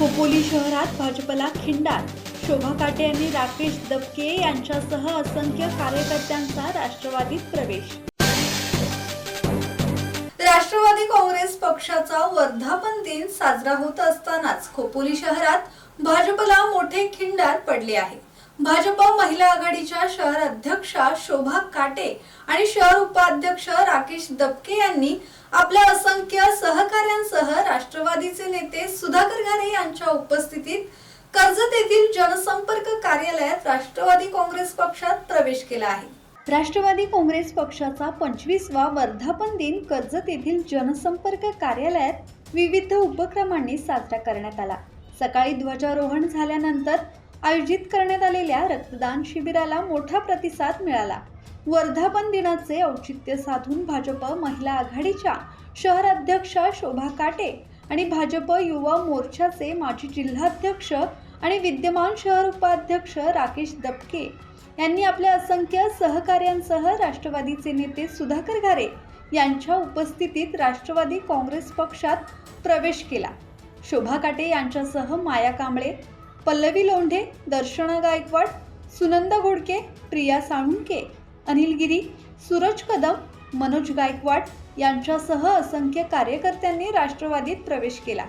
खोपोली शहरात भाजपला खिंडार. शोभा काटे यांनी राकेश दबके यांच्यासह असंख्य कार्यकर्त्यांचा राष्ट्रवादीत प्रवेश. राष्ट्रवादी काँग्रेस पक्षाचा वर्धापन दिन साजरा होत असतानाच खोपोली शहरात भाजपला मोठे खिंडार पडले आहे. भाजप महिला आघाडीच्या शहर अध्यक्षा शोभा काटे आणि शहर उपाध्यक्ष राकेश दबके यांनी आपल्या असंख्य सहकाऱ्यांसह राष्ट्रवादीचे नेते सुधाकर घारे यांच्या उपस्थितीत कर्जत येथील जनसंपर्क कार्यालयात राष्ट्रवादी काँग्रेस पक्षात प्रवेश केला आहे. राष्ट्रवादी काँग्रेस पक्षाचा पंचवीसवा वर्धापन दिन कर्जत येथील जनसंपर्क कार्यालयात विविध उपक्रमांनी साजरा करण्यात आला. सकाळी ध्वजारोहण झाल्यानंतर आयोजित करण्यात आलेल्या रक्तदान शिबिराला मोठा प्रतिसाद मिळाला. वर्धापन दिनाचे औचित्य साधून भाजप महिला आघाडीच्या शहर अध्यक्षा शोभा काटे आणि भाजप युवा मोर्चाचे माजी जिल्हाध्यक्ष आणि विद्यमान शहर उपाध्यक्ष राकेश दबके यांनी आपल्या असंख्य सहकाऱ्यांसह राष्ट्रवादीचे नेते सुधाकर घारे यांच्या उपस्थितीत राष्ट्रवादी काँग्रेस पक्षात प्रवेश केला. शोभा काटे यांच्यासह माया कांबळे पल्लवी लोंढे दर्शना गायकवाड सुनंदा घोडके प्रिया साळुंके अनिल गिरी सूरज कदम मनोज गायकवाड यांच्यासह असंख्य कार्यकर्त्यांनी राष्ट्रवादीत प्रवेश केला.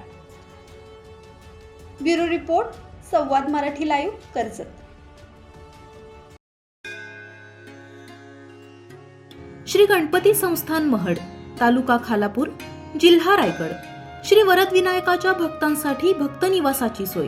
ब्युरो रिपोर्ट संवाद मराठी लाईव्ह कर्जत. श्री गणपती संस्थान महड तालुका खालापूर जिल्हा रायगड. श्री वरदविनायकाच्या भक्तांसाठी भक्त निवासाची सोय.